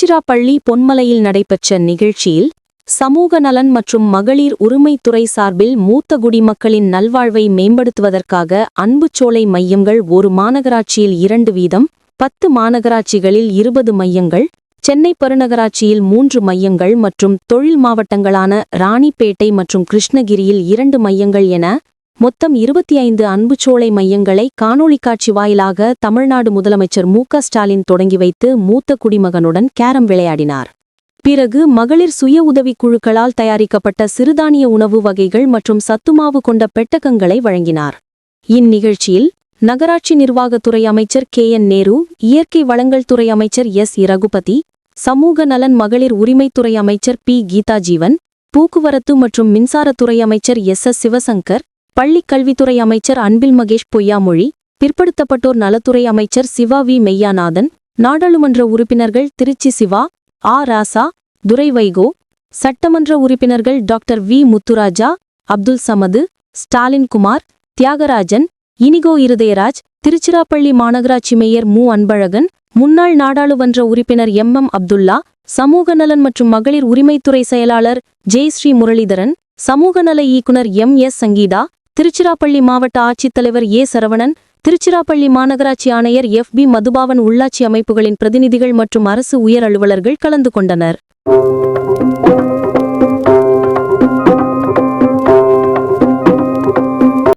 திருச்சிராப்பள்ளி பொன்மலையில் நடைபெற்ற நிகழ்ச்சியில் சமூக நலன் மற்றும் மகளிர் உரிமைத்துறை சார்பில் மூத்த குடிமக்களின் நல்வாழ்வை மேம்படுத்துவதற்காக அன்புச்சோலை மையங்கள் ஒரு மாநகராட்சியில் இரண்டு வீதம் பத்து மாநகராட்சிகளில் இருபது மையங்கள் சென்னை பெருநகராட்சியில் மூன்று மையங்கள் மற்றும் தொழில் மாவட்டங்களான ராணிப்பேட்டை மற்றும் கிருஷ்ணகிரியில் இரண்டு மையங்கள் என மொத்தம் இருபத்தி ஐந்து அன்புச்சோலை மையங்களை காணொளி காட்சி வாயிலாக தமிழ்நாடு முதலமைச்சர் மு ஸ்டாலின் தொடங்கி வைத்து மூத்த குடிமகனுடன் கேரம் விளையாடினார். பிறகு மகளிர் சுய உதவிக் குழுக்களால் தயாரிக்கப்பட்ட சிறுதானிய உணவு வகைகள் மற்றும் சத்துமாவு கொண்ட பெட்டகங்களை வழங்கினார். இந்நிகழ்ச்சியில் நகராட்சி நிர்வாகத்துறை அமைச்சர் கே என் நேரு இயற்கை வளங்கள் துறை அமைச்சர் எஸ் இரகுபதி சமூக நலன் மகளிர் உரிமைத்துறை அமைச்சர் பி கீதா ஜீவன் போக்குவரத்து மற்றும் மின்சாரத்துறை அமைச்சர் எஸ் எஸ் சிவசங்கர் பள்ளிக் கல்வித்துறை அமைச்சர் அன்பில் மகேஷ் பொய்யாமொழி பிற்படுத்தப்பட்டோர் நலத்துறை அமைச்சர் சிவா வி. மெய்யாநாதன் நாடாளுமன்ற உறுப்பினர்கள் திருச்சி சிவா ஆ. ராசா துரை வைகோ சட்டமன்ற உறுப்பினர்கள் டாக்டர் வி. முத்துராஜா அப்துல் சமது ஸ்டாலின் குமார் தியாகராஜன் இனிகோ இருதயராஜ் திருச்சிராப்பள்ளி மாநகராட்சி மேயர் மு. அன்பழகன் முன்னாள் நாடாளுமன்ற உறுப்பினர் எம். எம். அப்துல்லா சமூக நலன் மற்றும் மகளிர் உரிமைத்துறை செயலாளர் ஜெயஸ்ரீ முரளிதரன் சமூக நல இயக்குனர் எம். எஸ். சங்கீதா திருச்சிராப்பள்ளி மாவட்ட ஆட்சித்தலைவர் ஏ. சரவணன் திருச்சிராப்பள்ளி மாநகராட்சி ஆணையர் எஃப். பி. மதுபாவன் உள்ளாட்சி அமைப்புகளின் பிரதிநிதிகள் மற்றும் அரசு உயர் அலுவலர்கள் கலந்து கொண்டனர்.